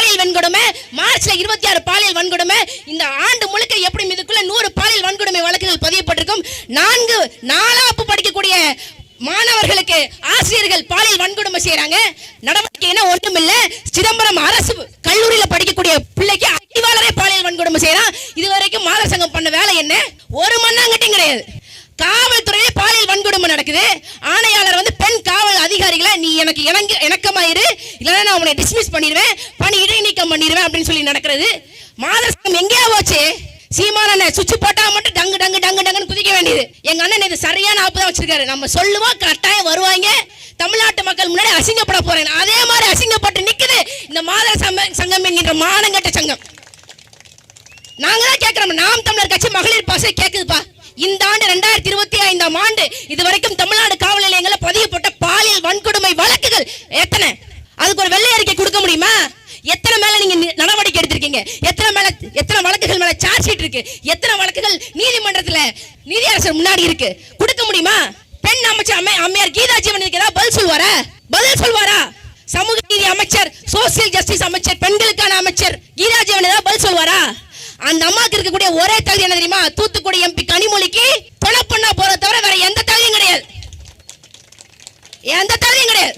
பாலியல் வன்கொடுமை மார்ச்ல இருபத்தி ஆறு பாலியல் வன்கொடுமை இந்த ஆண்டு முழுக்க எப்படி இதுக்குள்ள நூறு பாலியல் வன்கொடுமை வழக்குகள் பதியப்பட்டிருக்கும்? நான்கு நாலாப்பு படிக்கக்கூடிய மாணவர்களுக்கு ஆசிரியர்கள் பாலியல் வன்கொடுமை செய்யறாங்க நடவடிக்கை என்ன? ஒன்றும் இல்ல. சிதம்பரம் அரசு கல்லூரியில படிக்கக்கூடிய பிள்ளைக்கு அறிவாளரே பாலியல் வன்கொடுமை செய்யறான் இது வரைக்கும் மாதர் சங்கம் பண்ண வேலை என்ன? ஒரு மண்ணாங்கட்டியும் கிடையாது. காவல்துறையே பாலியல் வன்கொடுமை நடக்குது. ஆணையாளர் வந்து பெண் காவல் அதிகாரிகளை நீ எனக்கு இணங்க இணக்கமாயிரு இல்லைன்னா நான் உன்னை டிஸ்மிஸ் பண்ணிடுவேன். பணி இடைநீக்கம் பண்ணிடுவேன் அப்படின்னு சொல்லி நடக்கிறது. மாதர் எங்கேயா போச்சு? சீமான சுவிட்ச் போட்டா மட்டும் டங்கு டங்கு டங்கு டங்குன்னு குதிக்க வேண்டியது. எங்க அண்ணன் இது சரியான ஆப்பு தான் வச்சிருக்காரு. நம்ம சொல்லுவோம் கட்டாயம் வருவாங்க. தமிழ்நாட்டு மக்கள் முன்னாடி அசிங்கப்பட போறேன். அதே மாதிரி அசிங்கப்பட்டு நிக்குது இந்த மாதர் சங்கம் என்கின்ற மானங்கட்ட சங்கம். நாங்க தான் கேட்கிறோம். நாம் தமிழர் கட்சி மகளிர் பாசை கேட்குதுப்பா. இந்த ஆண்டு ரெண்டாயிரத்தி இருபத்தி ஐந்தாம் ஆண்டு இதுவரைக்கும் தமிழ்நாடு காவல் நிலையங்களில் பதியப்பட்ட பாலியல் வன்கொடுமை வழக்குகள் எத்தனை? அதுக்கு ஒரு வெள்ளை அறிக்கை கொடுக்க முடியுமா? எத்தனை மேல நீங்க நடவடிக்கை எடுத்திருக்கீங்க? எத்தனை மேல எத்தனை வழக்குகள் மேல சார்ஜ் ஷீட் இருக்கு? எத்தனை வழக்குகள் நீதிமன்றத்துல நீதியரசர் முன்னாடி இருக்கு? கொடுக்க முடியுமா? பெண் அமைச்சர் அம்மை அம்மையார் கீதா ஜீவன் ஏதாவது பதில் சொல்வாரா பதில் சொல்வாரா சமூக நீதி அமைச்சர் சோசியல் ஜஸ்டிஸ் அமைச்சர் பெண்களுக்கான அமைச்சர் கீதா ஜீவன் ஏதாவது பதில் சொல்வாரா அந்த அம்மாக்கு இருக்கக்கூடிய ஒரே தகுதி என்ன தெரியுமா? தூத்துக்குடி எம்பி கனிமொழிக்கு கொலை பண்ணா போற தவிர வேற எந்த தகுதியும் கிடையாது. எந்த தகுதியும் கிடையாது.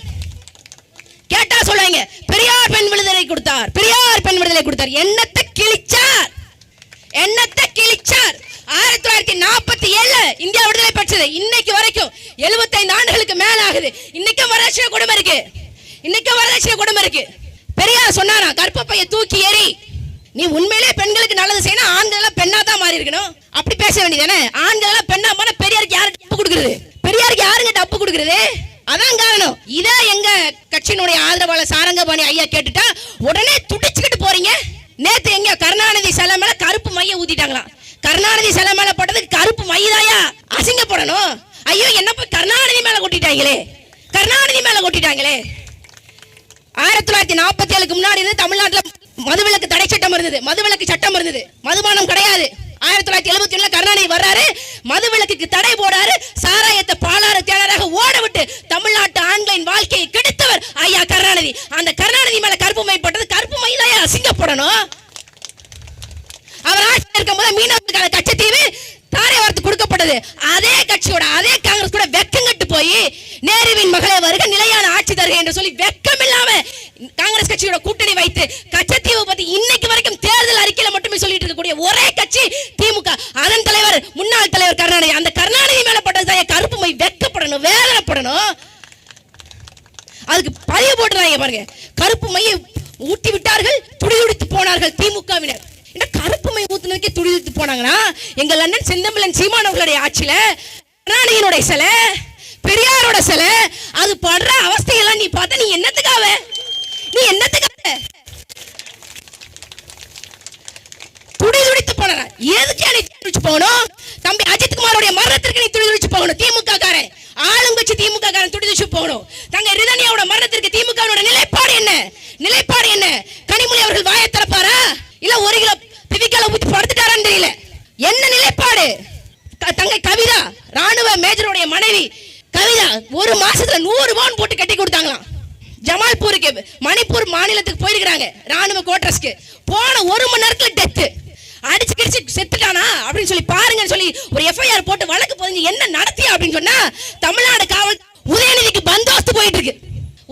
கேட்டா சொல்லுவாங்க பெரியார் பெண் விடுதலை கொடுத்தார் பெரியார் பெண் விடுதலை கொடுத்தார். என்னத்தை கிழிச்சார்? என்னத்தை கிழிச்சார்? ஆயிரத்தி தொள்ளாயிரத்தி நாற்பத்தி ஏழுல இந்தியா விடுதலை பெற்றது. இன்னைக்கு வரைக்கும் 75 ஆண்டுகளுக்கு மேல ஆகுது. இன்னைக்கும் வரதட்சணை குடும்பம் இருக்கு. இன்னைக்கும் வரதட்சணை குடும்பம் இருக்கு. பெரியார் சொன்னாரா கற்பப்பைய தூக்கி ஏறி நீ உண்மையிலே பெண்களுக்கு நல்லது செய்யணும் ஆண்கள் பெண்ணா தான் மாறி இருக்கணும். அப்படி பேச வேண்டியதானே ஆண்கள் எல்லாம் பெண்ணா போனா பெரியாருக்கு யாரு டப்பு கொடுக்குறது? பெரியாருக்கு யாருங்க டப்பு கொடுக்குறது? அதான் காரணம். இதா எங்க கட்சியினுடைய ஆதரவாளர் சாரங்கபாணி ஐயா கேட்டுட்டா உடனே துடிச்சுக்கிட்டு போறீங்க. நேத்து எங்க கருணாநிதி சிலை மேல கருப்பு மைய ஊத்திட்டாங்களாம். கருணாநிதி சிலை மேல போட்டதுக்கு கருப்பு மையதாயா? அசிங்கப்படணும். ஐயோ என்ன போய் கருணாநிதி மேல கொட்டிட்டாங்களே. கருணாநிதி மேல கொட்டிட்டாங்களே. ஆயிரத்தி தொள்ளாயிரத்தி நாற்பத்தி ஏழுக்கு முன்னாடி இருந்து தமிழ்நாட்டில் மதுவிலக்கு தடை சட்டம் இருந்தது. மதுவிலக்கு சட்டம் இருந்தது. மதுபானம் கிடையாது. ஆயிரத்தி தொள்ளாயிரத்தி எழுபத்தி ஒண்ணுல கருணாநிதி வர்றாரு. மதுவிலக்குக்கு தடை போடாரு. சாராயத்தை பாலாறு தேனராக ஓட விட்டு தமிழ்நாட்டு ஆண்களின் வாழ்க்கையை கெடுத்தவர் ஐயா கருணாநிதி. அந்த கருணாநிதி மேல கருப்பு மை போட்டது கருப்பு மை அசிங்கப்படணும் அவர் ஆட்சியில் இருக்கும்போது மீனவர்களுக்கான கச்சத்தீவு தாரை வார்த்தை கொடுக்கப்பட்டது. அதே கட்சியோட அதே காங்கிரஸ் கூட வெக்கம் கட்டு போய் நேருவின் மகளே வருக நிலையான ஆட்சி தருக என்று சொல்லி வெக்கம் இல்லாம காங்கிரஸ் கட்சியோட கூட்டணி வைத்து கச்சத்தீவு பத்தி இன்னைக்கு வரைக்கும் தேர்தல் அறிக்கையில மட்டுமே சொல்லிட்டு இருக்கக்கூடிய ஒரே கட்சி திமுக. அதன் தலைவர் முன்னாள் தலைவர் கருணாநிதி. அந்த கருணாநிதி மேல பட்டது கருப்பு மை வெக்கப்படணும் வேதனைப்படணும். அதுக்கு பதிவு போட்டுறாங்க பாருங்க. கருப்பு மையை ஊட்டி விட்டார்கள் துடிதுடித்து போனார்கள் திமுகவினர். என்ன கருப்பு மை போனாங்கன்னா எங்கள் அண்ணன் செந்தமிழன் சீமானவர்களுடைய ஆட்சியில் கருணாநிதியினுடைய சிலை பெரியாரோட சிலை அது படுற அவஸ்தையெல்லாம் நீ பார்த்த நீ என்னத்துக்காக நீ என்னத்துக்காக துடி துடித்து போனற எதுக்கு நீ துடிச்சு போகணும்? தம்பி அஜித் குமாரோடைய மரணத்திற்கு நீ துடி துடிச்சு போகணும். திமுக காரன் ஆளுங்கட்சி திமுக காரன் துடி துடிச்சு போகணும். தங்க ரிதனியாவோட மரணத்திற்கு திமுகவோட நிலைப்பாடு என்ன? நிலைப்பாடு என்ன? கனிமொழி அவர்கள் வாயை திறப்பாரா இல்ல ஒரு கிலோ பிவிக்கல ஊத்தி படுத்துட்டாரான்னு தெரியல என்ன நிலைப்பாடு க- தங்கை கவிதா ராணுவ மேஜருடைய மனைவி கவிதா ஒரு மாசத்துல நூறு பவுன் போட்டு கட்டி கொடுத்தாங்களாம் ஜமால்பூருக்கு மணிப்பூர் மாநிலத்துக்கு போயிருக்கிறாங்க ராணுவ கோட்டர்ஸ்க்கு போன ஒரு மணி நேரத்துல டெத்து அடிச்சு கிடிச்சு செத்துட்டானா அப்படின்னு சொல்லி பாருங்கன்னு சொல்லி ஒரு எஃப்ஐஆர் போட்டு வழக்கு பதிஞ்சு என்ன நடத்தியா அப்படின்னு சொன்னா தமிழ்நாடு காவல் உதயநிதிக்கு பந்தோஸ்து போயிட்டு இருக்கு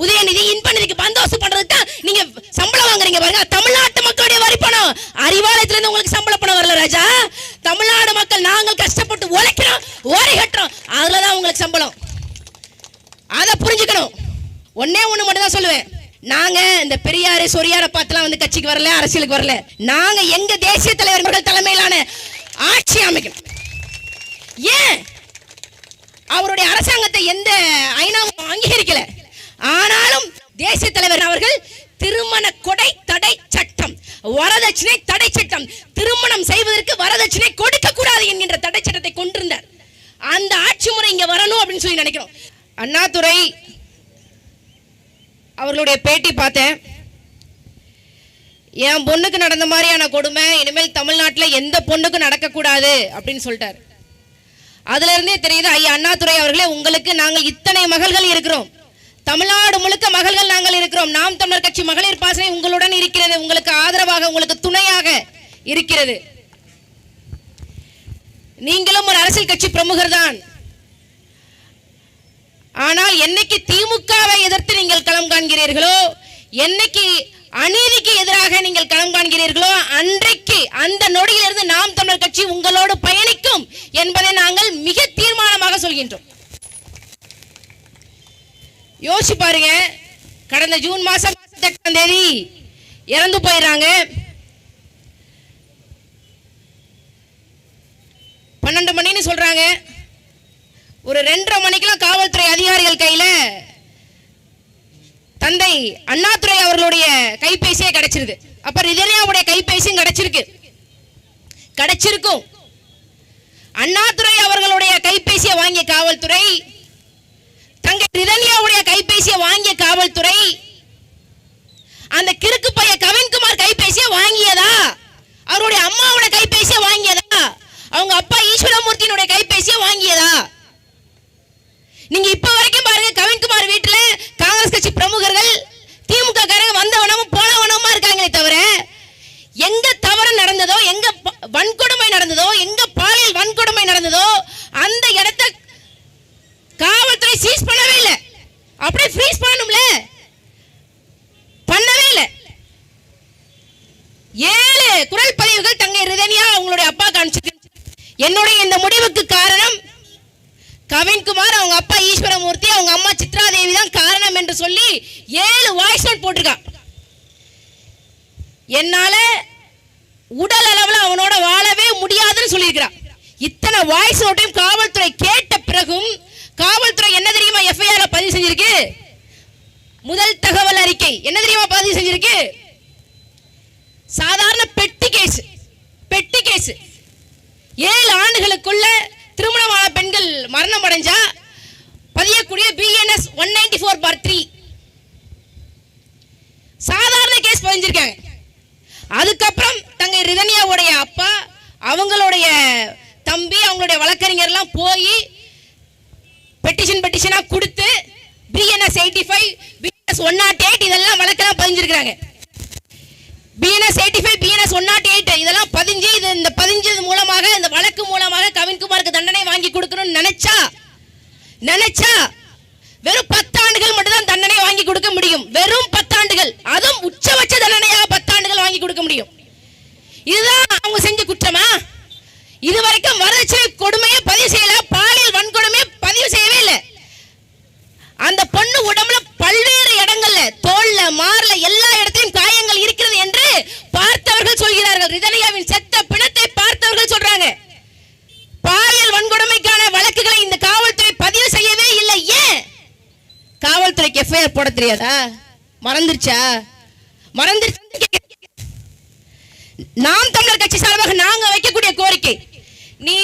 உதயநிதி இன்ப நிதிக்கு பந்தோஸ்து பண்றதுக்கு தான் நீங்க சம்பளம் வாங்குறீங்க பாருங்க தமிழ்நாட்டு மக்களுடைய வரி பணம் அறிவாலயத்துல இருந்து உங்களுக்கு சம்பள பணம் வரல ராஜா தமிழ்நாடு மக்கள் நாங்கள் கஷ்டப்பட்டு உழைக்கிறோம் ஓரி கட்டுறோம் அதுலதான் உங்களுக்கு சம்பளம் அதை புரிஞ்சுக்கணும் ஒண்ணே ஒண்ணு மட்டும் தான் சொல்லுவேன் நாங்க இந்த பெரியாரு சொரியார பார்த்துலாம் வந்து கட்சிக்கு வரல அரசியலுக்கு வரல. நாங்க எங்க தேசிய தலைவர்கள் தலைமையிலான ஆட்சி அமைக்கணும். ஏன்? அவருடைய அரசாங்கத்தை எந்த ஐநாவும் அங்கீகரிக்கல. ஆனாலும் தேசிய தலைவர் அவர்கள் திருமண கொடை தடை சட்டம் வரதட்சணை தடை சட்டம் திருமணம் செய்வதற்கு வரதட்சணை கொடுக்க கூடாது என்கின்ற தடை சட்டத்தை கொண்டிருந்தார். அந்த ஆட்சி முறை இங்க வரணும் அப்படின்னு சொல்லி நினைக்கிறோம். அண்ணாதுரை அவர்களுடைய பேட்டி பார்த்தேன். என் பொண்ணுக்கு நடந்த மாதிரியான கொடுமை இனிமேல் தமிழ்நாட்டில் எந்த பொண்ணுக்கும் நடக்கக்கூடாது அப்படின்னு சொல்லிட்டார். அதுல இருந்தே தெரியுது ஐயா அண்ணாதுரை அவர்களே உங்களுக்கு நாங்கள் இத்தனை மகள்கள் இருக்கிறோம். தமிழ்நாடு முழுக்க மகள்கள் நாங்கள் இருக்கிறோம். நாம் தமிழர் கட்சி மகளிர் பாசனை உங்களுடன் இருக்கிறது உங்களுக்கு ஆதரவாக உங்களுக்கு துணையாக இருக்கிறது. நீங்களும் ஒரு அரசியல் கட்சி பிரமுகர் தான் ஆனால் என்னைக்கு திமுகவை எதிர்த்து நீங்கள் களம் காண்கிறீர்களோ என்னைக்கு அநீதிக்கு எதிராக நீங்கள் களம் காண்கிறீர்களோ அன்றைக்கு அந்த நொடியிலிருந்து நாம் தமிழர் கட்சி உங்களோடு பயணிக்கும் என்பதை நாங்கள் மிக தீர்மானமாக சொல்கின்றோம். யோசிச்சு பாருங்க கடந்த ஜூன் மாசம் எட்டாம் தேதி இறந்து போயிடுறாங்க. பன்னெண்டு மணின்னு சொல்றாங்க. ஒரு ரெண்டரை மணிக்கெல்லாம் காவல்துறை அதிகாரிகள் கையில தந்தை அண்ணாதுரை அவர்களுடைய கைபேசியே கிடைச்சிருது. அப்ப ரிதனியாவுடைய கைபேசியும் கிடைச்சிருக்கு. கிடைச்சிருக்கும். அண்ணாதுரை அவர்களுடைய கைபேசியை வாங்கிய காவல்துறை தங்கை ரிதன்யாவுடைய கைபேசியை வாங்கிய காவல்துறை அந்த கிறுக்கு பைய கவின்குமார் கைபேசியை வாங்கியதா? அவருடைய அம்மாவோட கைபேசியை வாங்கியதா? அவங்க அப்பா ஈஸ்வரமூர்த்தியினுடைய கைபேசியை வாங்கியதா? நீங்க இப்ப வரைக்கும் பாருங்க கவின்குமார் வீட்டுல காங்கிரஸ் கட்சி பிரமுகர்கள் திமுக காரங்க வந்தவனமும் போனவனமா இருக்காங்களே தவிர எங்க தவறு நடந்ததோ எங்க வன்கொடுமை நடந்ததோ எங்க பாலியல் வன்கொடுமை நடந்ததோ அந்த இடத்த காவல்துறை சீஸ் பண்ணவே இல்லை. அப்படியே ஃப்ரீஸ் பண்ணணும்ல. பண்ணவே இல்லை. ஏழு குரல் பதிவுகள் தங்கை ரிதனியா அவங்களுடைய அப்பா காமிச்சிருக்கு என்னுடைய இந்த முடிவுக்கு காரணம் கவின்குமார் அவங்க அப்பா ஈஸ்வரமூர்த்தி அவங்க அம்மா சித்ராதேவி தான் காரணம் என்று சொல்லி ஏழு வாய்ஸ் நோட் போட்டிருக்கான். என்னால உடல் அளவில் அவனோட வாழவே முடியாதுன்னு சொல்லியிருக்கிறான். இத்தனை வாய்ஸ் நோட்டையும் காவல்துறை கேட்ட பிறகும் காவல்துறை என்ன தெரியுமா எஃப்ஐஆர் பதிவு செஞ்சிருக்கு? முதல் தகவல் அறிக்கை. என்ன தெரியுமா பதிவு செஞ்சிருக்கு? சாதாரண பெட்டி கேஸ் பெட்டி கேஸ் ஏழு ஆண்டுகளுக்குள்ள திருமணமான பெண்கள் மரணம் அடைஞ்சா பதியக்கூடிய B N S one ninety four bar three சாதாரண கேஸ் பதிஞ்சிருக்காங்க. அதுக்கப்புறம் தங்கை ரிதன்யாவுடைய அப்பா அவங்களுடைய தம்பி அவங்களுடைய வழக்கறிஞர்லாம் போய் பெட்டிஷன் பெட்டிஷனாக கொடுத்து B N S eighty five B N S one nought eight இதெல்லாம் வழக்கெல்லாம் பதிஞ்சிருக்கிறாங்க. B N S eighty five B N S one nought eight இதெல்லாம் பதிஞ்சு இது இந்த பதிஞ்சது மூலமாக இந்த வழக்கு மூலமாக கவின்குமாருக்கு தண்டனை வாங்கி கொடுக்கணும்னு நினைச்சா நினைச்சா வெறும் பத்தாண்டுகள் மட்டும் தான் தண்டனை வாங்கி கொடுக்க முடியும். வெறும் பத்தாண்டுகள். அதுவும் உச்சபட்ச தண்டனையாக பத்தாண்டுகள் வாங்கி கொடுக்க முடியும். இதுதான் அவங்க செஞ்ச குற்றமா? இது வரைக்கும் வரதட்சணை கொடுமையை பதிவு செய்யல பாலியல் வன்கொடுமையை பதிவு செய்யவே இல்லை அந்த பொண்ணு உடம்புல பல்வேறு இடங்கள்ல தோல்ல மார்ல எல்லா இடத்திலும் காயங்கள் இருக்கிறது என்று பார்த்தவர்கள் சொல்கிறார்கள் ரிதனியாவின் செத்த பிணத்தை பார்த்தவர்கள் சொல்றாங்க பாலியல் வன்கொடுமைக்கான வழக்குகளை இந்த காவல்துறை பதிவு செய்யவே இல்லை ஏன் காவல்துறைக்கு எஃப்ஐஆர் போட தெரியாதா மறந்துருச்சா? மறந்துருச்சு. நாம் தமிழர் கட்சி சார்பாக நாங்க வைக்கக்கூடிய கோரிக்கை. நீ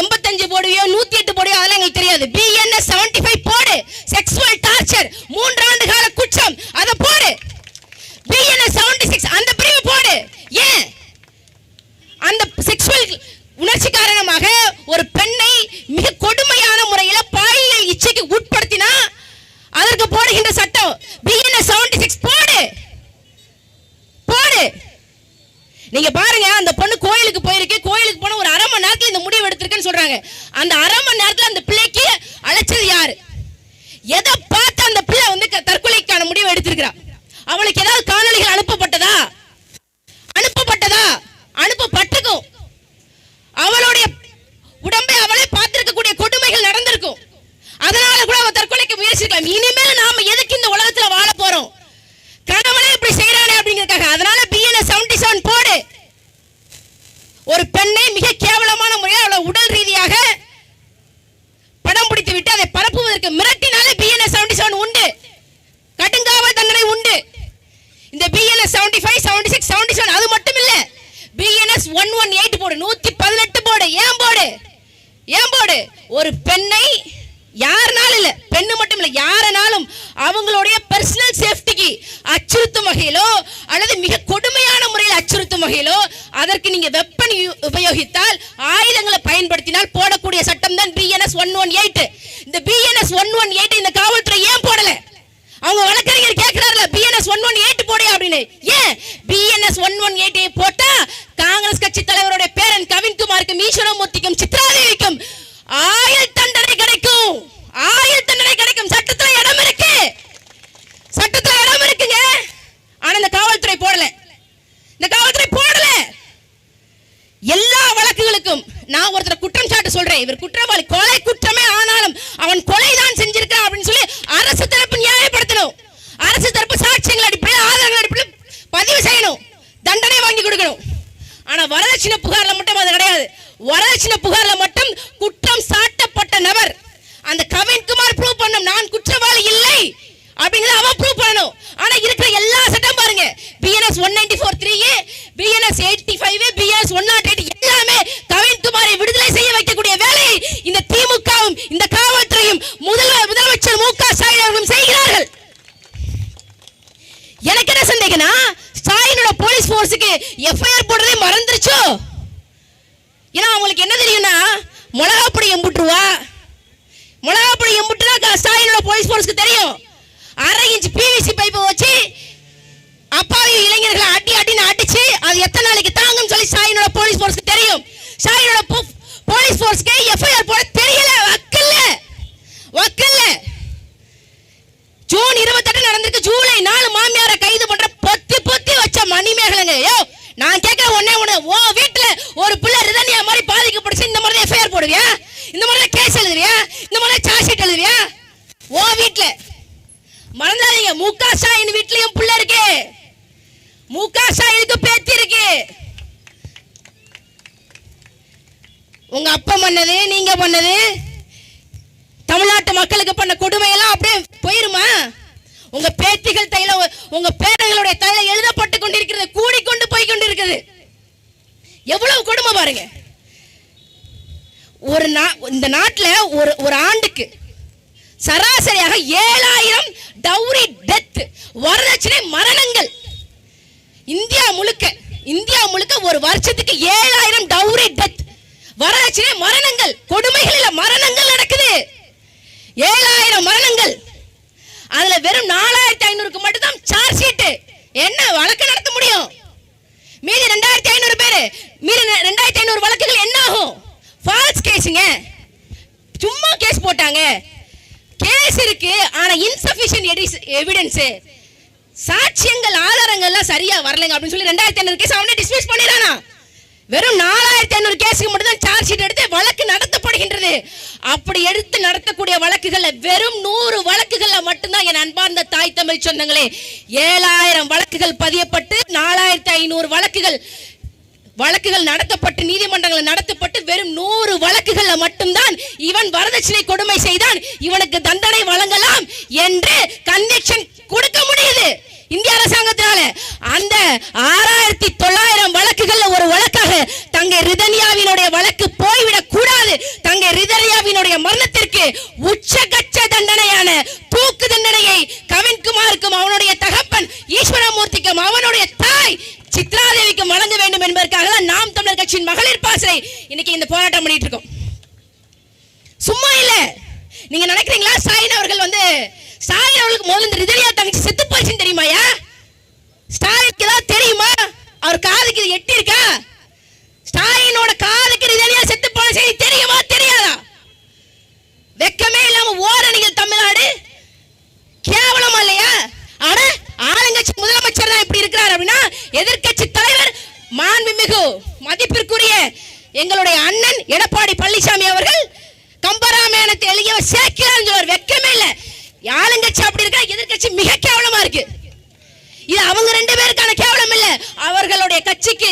எண்பத்தஞ்சு போடுவியோ நூத்தி எட்டு போடுவியோ அதெல்லாம் எங்களுக்கு தெரியாது. B N S seventy five போடு. செக்ஸுவல் டார்ச்சர் மூன்றாண்டு கால குற்றம் அதை போடு. பிஎன்எஸ் செவன்டி சிக்ஸ் அந்த பிரிவு போடு. ஏன்? அந்த செக்ஸுவல் உணர்ச்சி காரணமாக ஒரு பெண்ணை மிக கொடுமையான முறையில் பாலியல் இச்சைக்கு உட்படுத்தினா அதற்கு போடுகின்ற சட்டம் பிஎன்எஸ் செவன்டி சிக்ஸ் போடு போடு நீங்க பாருங்க அந்த பொண்ணு கோயிலுக்கு போயிருக்கு கோயிலுக்கு போன ஒரு அரை மணி நேரத்துல இந்த முடிவு எடுத்திருக்குன்னு சொல்றாங்க. அந்த அரை மணி நேரத்துல அந்த பிள்ளைக்கு அழைச்சது யாரு? எதை பார்த்து அந்த பிள்ளை வந்து தற்கொலைக்கான முடிவு எடுத்திருக்கிறா? அவளுக்கு ஏதாவது காணொலிகள் அனுப்பப்பட்டதா? அனுப்பப்பட்டதா? அனுப்பப்பட்டிருக்கும். அவளுடைய உடம்பை அவளே பார்த்திருக்கக்கூடிய கொடுமைகள் நடந்திருக்கும். அதனால கூட அவ தற்கொலைக்கு முயற்சிக்கலாம் இனிமேல் நாம எதுக்கு இந்த உலகத்துல வாழ போறோம்? கணவனே இப்படி செய்யறானே அப்படிங்கிறதுக்காக. அதனால பிஎன்எஸ் செவன்டி செவன் போடு ஒரு பெண்ணை மிக கேவலமான முறையில் அவளை உடல் ரீதியாக படம் பிடித்து விட்டு அதை பரப்புவதற்கு மிரட்டினாலே பிஎன்எஸ் செவன்டி செவன் உண்டு கடுங்காவல் தண்டனை உண்டு இந்த B N S seventy five seventy six seventy seven அது மட்டும் இல்ல பிஎன்எஸ் ஒன் ஒன் எயிட் போடு நூத்தி பதினெட்டு போடு ஏன் போடு ஏன் போடு ஒரு பெண்ணை யாருனாலும் இல்லை பெண்ணு மட்டும் இல்லை யாரனாலும் அவங்களுடைய பர்சனல் சேஃப்டிக்கு அச்சுறுத்தும் வகையிலோ அல்லது மிக கொடுமையான முறையில் அச்சுறுத்தும் வகையிலோ அதற்கு நீங்கள் வெப்பன் உபயோகித்தால் ஆயுதங்களை பயன்படுத்தினால் போடக்கூடிய சட்டம் தான் B N S one one eight இந்த B N S one one eight இந்த காவல்துறை ஏன் போடலை? அவங்க வழக்கறிஞர் கேட்கிறாருல B N S one one eight போடு அப்படின்னு. ஏன்? B N S one one eight dowry death வரதட்சணை மரணங்கள். இந்தியா முழுக்க இந்தியா முழுக்க ஒரு வருஷத்துக்கு ஏழாயிரம் டவுரி டெத் வரதட்சணை மரணங்கள் கொடுமைகளில் மரணங்கள் நடக்குது. ஏழாயிரம் மரணங்கள். அதுல வெறும் நாலாயிரத்தி ஐநூறுக்கு மட்டும்தான் சார்ஜ் ஷீட் என்ன வழக்கு நடத்த முடியும்? மீதி ரெண்டாயிரத்தி ஐநூறு பேர் மீதி ரெண்டாயிரத்தி ஐநூறு வழக்குகள் என்ன ஆகும்? ஃபால்ஸ் கேஸுங்க சும்மா கேஸ் போட்டாங்க. கேஸ் இருக்கு ஆனா இன்சபிஷியன்ட் எவிடன்ஸ் சாட்சியங்கள் ஆதாரங்கள்லாம் சரியா வரலங்க அப்படின்னு சொல்லி ரெண்டாயிரத்தி ஐநூறு கேஸ் அவனே டிஸ்மிஸ் பண்ணிடுறானா. வெறும் நாலாயிரத்தி ஐநூறு கேஸுக்கு மட்டும் தான் சார்ஜ் ஷீட் எடுத்து வழக்கு நடத்தப்படுகின்றது. அப்படி எடுத்து நடத்தக்கூடிய வழக்குகள்ல வெறும் நூறு வழக்குகள்ல மட்டும்தான் என் அன்பார்ந்த தாய் தமிழ் சொந்தங்களே ஏழாயிரம் வழக்குகள் பதியப்பட்டு நாலாயிரத்தி ஐநூறு வழக்குகள் வழக்குகள் நடத்தப்பட்டு நீதிமன்றங்கள் நடத்தப்பட்டு வெறும் நூறு வழக்குகள்ல மட்டும்தான் இவன் வரதட்சணை கொடுமை செய்தான். இவனுக்கு தண்டனை வழங்கலாம் என்று கன்விக்ஷன் கொடுக்க முடியுது. இந்திய அரசாங்கத்தினால அந்த ஆறாயிரத்தி தொள்ளாயிரம் வழக்குகள்ல ஒரு வழக்காக தங்கை ரிதன்யாவினுடைய வழக்கு போய்விடக் கூடாது. தங்கை ரிதன்யாவினுடைய மரணத்திற்கு உச்சகச்ச தண்டனையான தூக்கு தண்டனையை கவின்குமாருக்கும் அவனுடைய தகப்பன் ஈஸ்வரமூர்த்திக்கும் அவனுடைய தாய் சித்ராதேவிக்கு வழங்க வேண்டும் என்பதற்காக தான் நாம் தமிழர் கட்சியின் மகளிர் பாசறை இன்னைக்கு இந்த போராட்டம் பண்ணிட்டு இருக்கோம். சும்மா இல்ல. நீங்க நினைக்கிறீங்களா? ஸ்டாலின் அவர்கள் வந்து ஸ்டாலின் அவர்களுக்கு முதல்ல இந்த ரிதலியா தங்கச்சி செத்து போச்சுன்னு தெரியுமாயா ஸ்டாலினுக்கு ஏதாவது தெரியுமா? அவர் காதுக்கு எட்டி இருக்கா ஸ்டாலினோட காதுக்கு ரிதலியா செத்து போன செய்தி தெரியுமா தெரியாதா வெக்கமே இல்லாம ஓரணிகள் தமிழ்நாடு கேவலமா இல்லையா ஆனா ஆளுங்கட்சி முதலமைச்சர் தான் இப்படி இருக்கிறார் அப்படின்னா எதிர்க்கட்சி தலைவர் மாண்புமிகு மதிப்பிற்குரிய எங்களுடைய அண்ணன் எடப்பாடி பழனிசாமி அவர்கள் கம்பராமாயணத்தை எழுதியவர் சேர்க்கிறார் சொல்வார் வெக்கமே இல்ல. ஆளுங்கட்சி அப்படி இருக்கா? எதிர்க்கட்சி மிக கேவலமா இருக்கு. இது அவங்க ரெண்டு பேருக்கான கேவலம் இல்ல. அவர்களுடைய கட்சிக்கு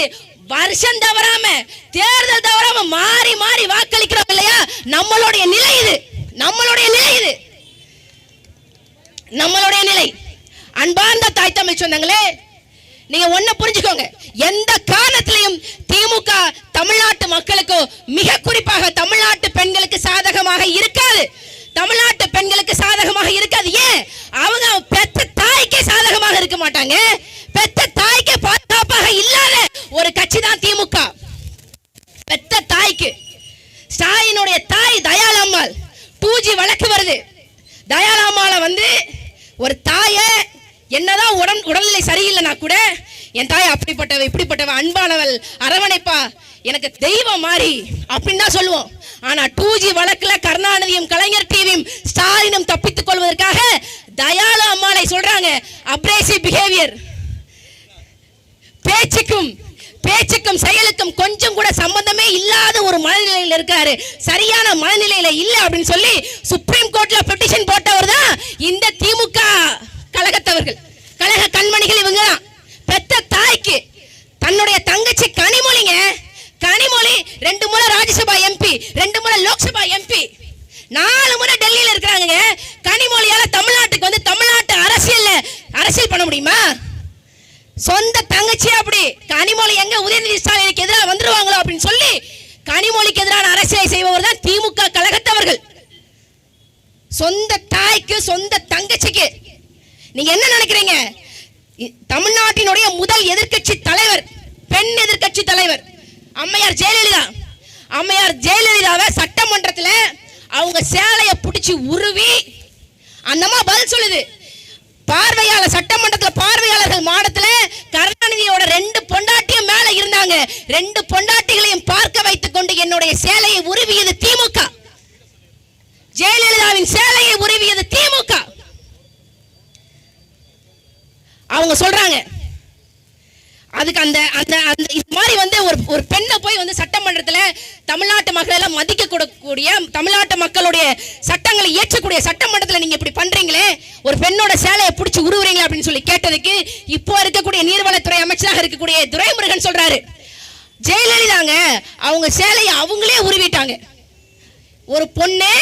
வருஷம் தவறாம தேர்தல் தவறாம மாறி மாறி வாக்களிக்கிறோம் இல்லையா? நம்மளுடைய நிலை இது. நம்மளுடைய நிலை இது. நம்மளுடைய நிலை. அன்பார்ந்த தாய் தமிழ் சொந்தங்களே நீங்க ஒன்ன புரிஞ்சுக்கோங்க. எந்த காலத்திலையும் திமுக தமிழ்நாட்டு மக்களுக்கோ மிக குறிப்பாக தமிழ்நாட்டு பெண்களுக்கு சாதகமாக இருக்காது. தமிழ்நாட்டு பெண்களுக்கு சாதகமாக இருக்காது. ஏன்? அவங்க பெத்த தாய்க்கே சாதகமாக இருக்க மாட்டாங்க. பெத்த தாய்க்கே பாதுகாப்பாக இல்லாத ஒரு கட்சி தான் திமுக. பெத்த தாய்க்கு. ஸ்டாலினுடைய தாய் தயாளம்மாள் டூ ஜி வழக்கு வருது. தயாளம்மாளை வந்து ஒரு தாய என்னதான் உடன் உடல்நிலை சரியில்லைனா கூட என் தாய் அப்படிப்பட்டவ இப்படிப்பட்டவ அன்பானவள் அரவணைப்பா எனக்கு தெய்வம் மாறி அப்படின்னு தான் சொல்லுவோம். ஆனா டூ ஜி வழக்குல கருணாநிதியும் கலைஞர் டிவியும் ஸ்டாலினும் தப்பித்துக் கொள்வதற்காக தயாளு அம்மாளை சொல்றாங்க அப்ரேசிவ் பிஹேவியர் பேச்சுக்கும் பேச்சுக்கும் செயலுக்கும் கொஞ்சம் கூட சம்பந்தமே இல்லாத ஒரு மனநிலையில் இருக்காரு. சரியான மனநிலையில இல்லை அப்படின்னு சொல்லி சுப்ரீம் கோர்ட்ல பெட்டிஷன் போட்டவர் தான் இந்த திமுக. கழகத்தவர்கள். கழக கண்மணிகள் இவங்க தான் பெத்த தாய்க்கு தன்னுடைய தங்கச்சி கனிமொழிங்க. கனிமொழி ரெண்டு முறை ராஜ்யசபா எம்பி ரெண்டு முறை லோக்சபா எம்பி நாலு முறை டெல்லியில் இருக்கிறாங்க கனிமொழியால தமிழ்நாட்டுக்கு வந்து தமிழ்நாட்டு அரசியல் அரசியல் பண்ண முடியுமா? சொந்த தங்கச்சி அப்படி. கனிமொழி எங்க உதயநிதி ஸ்டாலினுக்கு எதிராக வந்துருவாங்களோ அப்படின்னு சொல்லி கனிமொழிக்கு எதிரான அரசியலை செய்பவர் தான் திமுக கழகத்தவர்கள். சொந்த தாய்க்கு சொந்த தங்கச்சிக்கு நீங்க என்ன நினைக்கிறீங்க? தமிழ்நாட்டினுடைய முதல் எதிர்க்கட்சி தலைவர் பெண் எதிர்க்கட்சி தலைவர் அம்மையார் ஜெயலலிதா. அம்மையார் ஜெயலலிதாவை சட்டமன்றத்தில் அவங்க சேலையை பிடிச்சி உருவி அந்தமா பதில் சொல்லுது. பார்வையாளர் சட்டமன்றத்தில் பார்வையாளர்கள் மாடத்தில் கருணாநிதியோட ரெண்டு பொண்டாட்டியும் மேல இருந்தாங்க. ரெண்டு பொண்டாட்டிகளையும் பார்க்க வைத்துக் கொண்டு என்னுடைய சேலையை உருவியது திமுக. ஜெயலலிதாவின் சேலையை உருவியது திமுக. அவங்க சொல்றாங்க. அதுக்கு அந்த அந்த அந்த இது மாதிரி வந்து ஒரு ஒரு பெண்ணை போய் வந்து சட்டமன்றத்தில் தமிழ்நாட்டு மக்கள் எல்லாம் மதிக்க கூடக்கூடிய தமிழ்நாட்டு மக்களுடைய சட்டங்களை இயற்றக்கூடிய சட்டமன்றத்தில் நீங்கள் இப்படி பண்ணுறீங்களே ஒரு பெண்ணோட சேலையை பிடிச்சி உருவுறீங்க அப்படின்னு சொல்லி கேட்டதுக்கு இப்போ இருக்கக்கூடிய நீர்வளத்துறை அமைச்சராக இருக்கக்கூடிய துரைமுருகன் சொல்கிறாரு ஜெயலலிதாங்க அவங்க சேலையை அவங்களே உருவிட்டாங்க. ஒரு பொண்ணு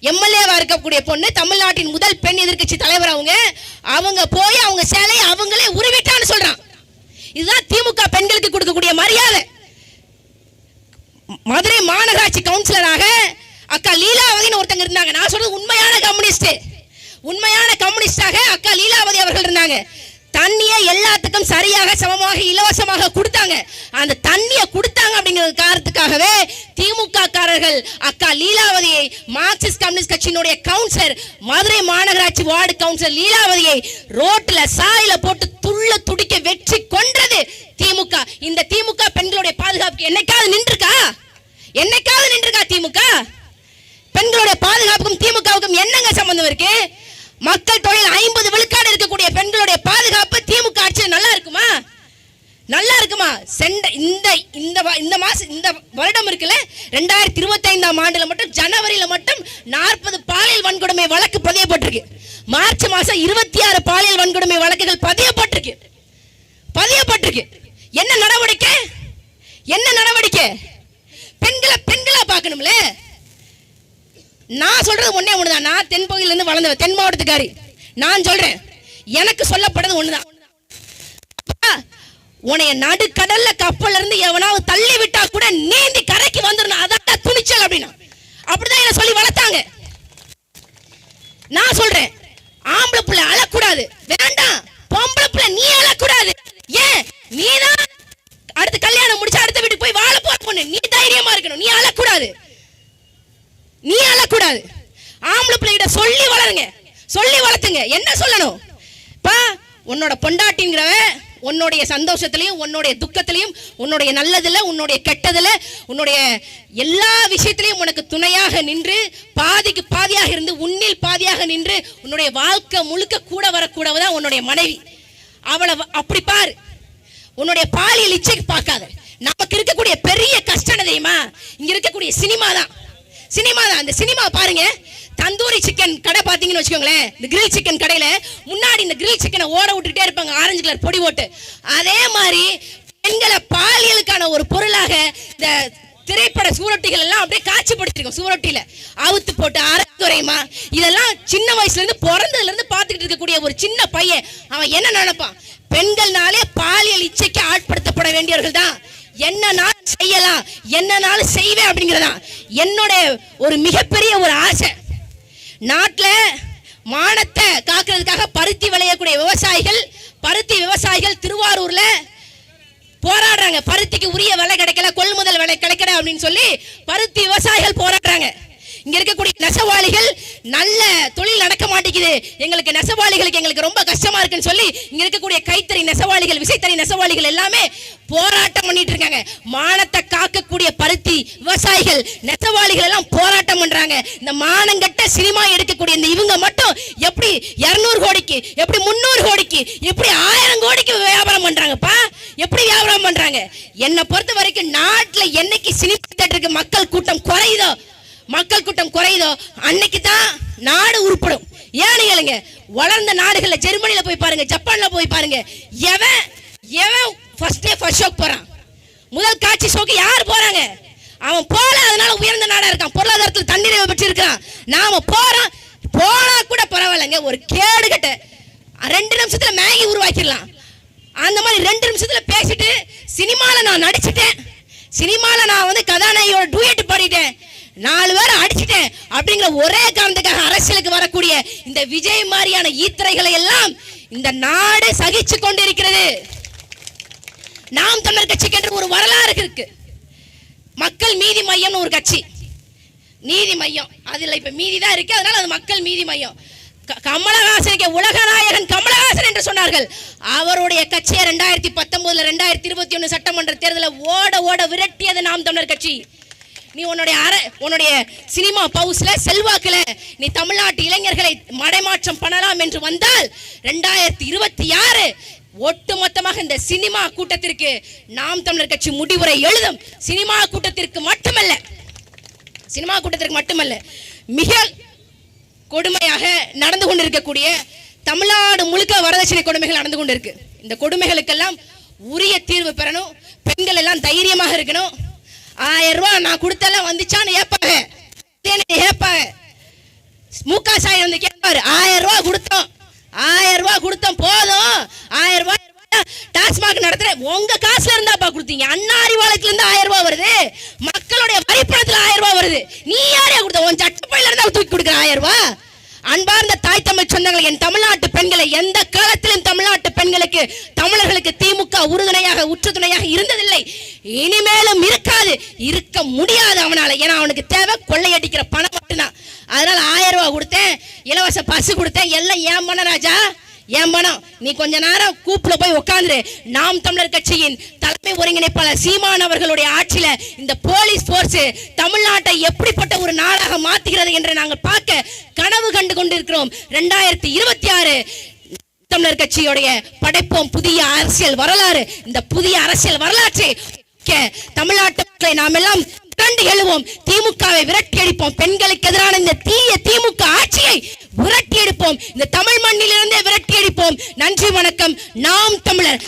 எம்எல்ஏவா இருக்கக்கூடிய பொண்ணு தமிழ்நாட்டின் முதல் பெண் எதிர்க்கட்சி தலைவர் அவங்க. அவங்க போய் அவங்க சேலையை அவங்களே உருவிட்டான்னு சொல்றான். இதுதான் திமுக பெண்களுக்கு கொடுக்கக்கூடிய மரியாதை. மதுரை மாநகராட்சி கவுன்சிலராக அக்கா லீலாவதின்னு ஒருத்தங்க இருந்தாங்க. நான் சொல்றது உண்மையான கம்யூனிஸ்ட் உண்மையான கம்யூனிஸ்டாக அக்கா லீலாவதி அவர்கள் இருந்தாங்க. தண்ணியை எல்லாத்துக்கும் சரியாக சமமாக இலவசமாக கொடுத்தாங்க. அந்த தண்ணியை கொடுத்தாங்க அப்படிங்கிற காரணத்துக்காகவே திமுக காரர்கள் அக்கா லீலாவதியை மார்க்சிஸ்ட் கம்யூனிஸ்ட் கட்சியினுடைய கவுன்சிலர் மதுரை மாநகராட்சி வார்டு கவுன்சிலர் லீலாவதியை ரோட்ல சாயில போட்டு துள்ள துடிக்க வெற்றி கொன்றது திமுக. இந்த திமுக பெண்களுடைய பாதுகாப்புக்கு என்னைக்காவது நின்றுக்கா என்னைக்காவது நின்றுக்கா திமுக? பெண்களுடைய பாதுகாப்புக்கும் திமுகவுக்கும் என்னங்க சம்பந்தம் இருக்கு? மக்கள் தொழில் ஐம்பது விழுக்காடு இருக்கக்கூடிய பெண்களுடைய பாதுகாப்பு திமுக ஆட்சியில் நல்லா இருக்குமா? நல்லா இருக்குமா? சென்ற இந்த இந்த வ- இந்த மாசம் இந்த வருடம் இருக்குல்ல? ரெண்டாயிரத்தி இருபத்தி ஐந்தாம் ஆண்டுல மட்டும் ஜனவரியில மட்டும் நாற்பது பாலியல் வன்கொடுமை வழக்கு பதியப்பட்டிருக்கு. மார்ச் மாசம் இருபத்தி ஆறு பாலியல் வன்கொடுமை வழக்குகள் பதியப்பட்டிருக்கு. பதியப்பட்டிருக்கு. என்ன நடவடிக்கை? என்ன நடவடிக்கை? பெண்களை பெண்களா பார்க்கணும்ல? நான் சொல்றது ஒன்று தான் நான் தென் பகுதியில வளர்ந்தவன் தென் மாவட்டத்துக்காரி. நான் சொல்றேன். எனக்கு சொல்லப்படுறது ஒன்றுதான் அப்பா, உன்னைய நடுக்கடல்ல கப்பல்ல இருந்து எவனாவது தள்ளி விட்டா கூட நீந்தி கரைக்கு வந்துடணும். அதான் துணிச்சல் அப்படின்னா. அப்படிதான் என்ன சொல்லி வளர்த்தாங்க. நான் சொல்றேன் ஆம்பளை பிள்ளை அழக்கூடாது. வேண்டாம் பொம்பளை பிள்ளை நீ அழக்கூடாது. ஏன்? நீதான் அடுத்து கல்யாணம் முடிச்சு அடுத்த வீட்டுக்கு போய் வாழ போற பொண்ணு. நீ தைரியமா இருக்கணும். நீ அழக்கூடாது. நீ அழக்கூடாது. ஆம்பளை பிள்ளைகிட்ட சொல்லி வளருங்க. சொல்லி வளர்த்துங்க. என்ன சொல்லணும்? பா உன்னோட பொண்டாட்டிங்கிறவ உன்னுடைய சந்தோஷத்திலையும் உன்னுடைய துக்கத்திலையும் உன்னுடைய நல்லதில் உன்னுடைய கெட்டதில் உன்னுடைய எல்லா விஷயத்திலையும் உனக்கு துணையாக நின்று பாதிக்கு பாதியாக இருந்து உன்னில் பாதியாக நின்று உன்னுடைய வாழ்க்கை முழுக்க கூட வரக்கூடவதான் உன்னுடைய மனைவி. அவளை அப்படி பாரு. உன்னுடைய பாலியல் இச்சைக்கு பார்க்காத. நமக்கு இருக்கக்கூடிய பெரிய கஷ்டம் தெரியுமா? இங்க இருக்கக்கூடிய சினிமா தான். சினிமா தான் அந்த சினிமா பாருங்க. தந்தூரி சிக்கன் கடை பார்த்தீங்கன்னு வச்சுக்கோங்களேன். இந்த கிரில் சிக்கன் கடையில் முன்னாடி இந்த கிரில் சிக்கனை ஓட விட்டுட்டே இருப்பாங்க. ஆரஞ்சு கலர் பொடி போட்டு. அதே மாதிரி பெண்களை பாலியலுக்கான ஒரு பொருளாக இந்த திரைப்பட சூரொட்டிகள் எல்லாம் அப்படியே காட்சிப்படுத்திருக்கோம் சூரொட்டியில் அவுத்து போட்டு அறத்துறையுமா இதெல்லாம் சின்ன வயசுல இருந்து பிறந்ததுல இருந்து பார்த்துக்கிட்டு இருக்கக்கூடிய ஒரு சின்ன பையன். அவன் என்ன நினைப்பான்? பெண்கள்னாலே பாலியல் இச்சைக்கு ஆட்படுத்தப்பட வேண்டியவர்கள் தான் என்னனாலும் செய்யலாம் என்னனாலும் செய்வேன் அப்படிங்கிறதா என்னோட ஒரு மிகப்பெரிய ஒரு ஆசை. நாட்டில் மானத்தை காக்கிறதுக்காக பருத்தி விளையக்கூடிய விவசாயிகள் பருத்தி விவசாயிகள் திருவாரூர்ல போராடுறாங்க. பருத்திக்கு உரிய விலை கிடைக்கல கொள்முதல் விலை கிடைக்கல அப்படின்னு சொல்லி பருத்தி விவசாயிகள் போராடுறாங்க. இங்க இருக்கக்கூடிய நெசவாளிகள் நல்ல தொழில் நடக்க மாட்டேங்குது. எங்களுக்கு நெசவாளிகளுக்கு எங்களுக்கு ரொம்ப கஷ்டமா இருக்குன்னு சொல்லி இங்க இருக்கக்கூடிய கைத்தறி நெசவாளிகள் விசைத்தறி நெசவாளிகள் எல்லாமே போராட்டம் பண்ணிட்டு இருக்காங்க. மானத்தை காக்கக்கூடிய பருத்தி விவசாயிகள் நெசவாளிகள் எல்லாம் போராட்டம் பண்றாங்க. இந்த மானங்கட்ட சினிமா எடுக்கக்கூடிய இந்த இவங்க மட்டும் எப்படி 200 கோடிக்கு எப்படி முன்னூறு கோடிக்கு எப்படி ஆயிரம் கோடிக்கு வியாபாரம் பண்றாங்கப்பா? எப்படி வியாபாரம் பண்றாங்க? என்னை பொறுத்த வரைக்கும் நாட்டுல என்னைக்கு சினிமா தேட்டருக்கு மக்கள் கூட்டம் குறையுதோ மக்கள் கூட்டம் குறையுதோ அன்னைக்கு தான் நாடு உருப்படும். ஏன்னு கேளுங்க வளர்ந்த நாடுகள்ல ஜெர்மனியில் போய் பாருங்க ஜப்பான்ல போய் பாருங்க எவன் எவன் ஃபர்ஸ்ட் டே ஃபர்ஸ்ட் ஷோக் போறான்? முதல் காட்சி ஷோக்கு யார் போறாங்க? அவன் போல அதனால உயர்ந்த நாடா இருக்கான் பொருளாதாரத்தில் தண்ணீரை பெற்று இருக்கான் நாம போறோம் போனா கூட பரவாயில்லைங்க ஒரு கேடு கட்ட ரெண்டு நிமிஷத்துல மேகி உருவாக்கிடலாம். அந்த மாதிரி ரெண்டு நிமிஷத்துல பேசிட்டு சினிமால நான் நடிச்சிட்டேன். சினிமால நான் வந்து கதாநாயகியோட டூயட் பாடிட்டேன். நாலு பேரை அடிச்சிட்டேன் அப்படிங்கிற ஒரே காரணத்துக்காக அரசியலுக்கு வரக்கூடிய இந்த விஜய் மாதிரியான ஈத்திரைகளை எல்லாம் இந்த நாடு சகிச்சு கொண்டிருக்கிறது. நாம் தமிழர் கட்சிக்கு என்று ஒரு வரலாறு இருக்கு. மக்கள் மீதி மையம்னு ஒரு கட்சி. நீதி மையம். அதுல இப்ப மீதி தான் இருக்கு. அதனால அது மக்கள் மீதி மையம். க- உலக உலகநாயகன் கமலஹாசன் என்று சொன்னார்கள். அவருடைய கட்சியை ரெண்டாயிரத்தி பத்தொன்பதுல ரெண்டாயிரத்தி இருபத்தி ஒன்று சட்டமன்ற தேர்தலில் ஓட ஓட விரட்டியது நாம் தமிழர் கட்சி. நீ உன்னுடைய அர உன்னுடைய சினிமா பவுஸ்ல செல்வாக்கில் நீ தமிழ்நாட்டு இளைஞர்களை மடைமாற்றம் பண்ணலாம் என்று வந்தால் ரெண்டாயிரத்தி இருபத்தி ஆறு ஒட்டுமொத்தமாக இந்த சினிமா கூட்டத்திற்கு நாம் தமிழர் கட்சி முடிவுரை எழுதும். சினிமா கூட்டத்திற்கு மட்டுமல்ல சினிமா கூட்டத்திற்கு மட்டுமல்ல மிக கொடுமையாக நடந்து கொண்டிருக்கக்கூடிய தமிழ்நாடு முழுக்க வரதட்சணை கொடுமைகள் நடந்து கொண்டிருக்கு. இந்த கொடுமைகளுக்கெல்லாம் உரிய தீர்வு பெறணும். பெண்கள் எல்லாம் தைரியமாக இருக்கணும். ஆயிரம் ரூபா நான் கொடுத்தெல்லாம் வந்துச்சான்னு ஏப்பாங்க ஏப்பாங்க முக சாய் வந்து கேட்பாரு ஆயிரம் ரூபா கொடுத்தோம். ஆயிரம் ரூபா கொடுத்தோம் போதும். ஆயிரம் ரூபாய் டாஸ்மாக் நடத்துற உங்க காசுல இருந்தாப்பா கொடுத்தீங்க. அண்ணா அறிவாளத்துல இருந்து ஆயிரம் ரூபாய் வருது. மக்களுடைய வரிப்பணத்துல ஆயிரம் ரூபாய் வருது. நீ யாரையா கொடுத்த? உன் சட்டப்பையில இருந்தா தூக்கி கொடுக்குற ஆயிரம் ரூபாய் அன்பார்ந்த தாய் தமிழ் சொந்தங்கள் என் தமிழ்நாட்டு பெண்களை எந்த காலத்திலும் தமிழ்நாட்டு பெண்களுக்கு தமிழர்களுக்கு திமுக உறுதுணையாக உற்று துணையாக இருந்ததில்லை. இனிமேலும் இருக்காது இருக்க முடியாது அவனால. ஏன்னா அவனுக்கு தேவை கொள்ளையடிக்கிற பணம் மட்டும்தான். அதனால ஆயிரம் ரூபாய் கொடுத்தேன் இலவச பசு கொடுத்தேன் எல்லாம் ஏன் பண்ண ராஜா? ஏன் பணம் நீ கொஞ்ச நேரம் கூப்புல போய் உட்காந்துரு நாம் தமிழர் கட்சியின் தலைமை ஒருங்கிணைப்பாளர் சீமான் அவர்களுடைய ஆட்சியில இந்த போலீஸ் போர்ஸ் தமிழ்நாட்டை எப்படிப்பட்ட ஒரு நாடாக மாத்துகிறது என்று நாங்கள் பார்க்க கனவு கண்டு கொண்டிருக்கிறோம். ரெண்டாயிரத்தி இருபத்தி ஆறு தமிழர் கட்சியுடைய படைப்போம் புதிய அரசியல் வரலாறு. இந்த புதிய அரசியல் வரலாற்றை தமிழ்நாட்டு மக்களை நாம் எல்லாம் திரண்டு எழுவோம் திமுகவை விரட்டி அடிப்போம். பெண்களுக்கு எதிரான இந்த தீய திமுக ஆட்சியை விரட்டி அடிப்போம். இந்த தமிழ் மண்ணிலிருந்தே விரட்டி அடிப்போம். நன்றி வணக்கம். நாம் தமிழர்.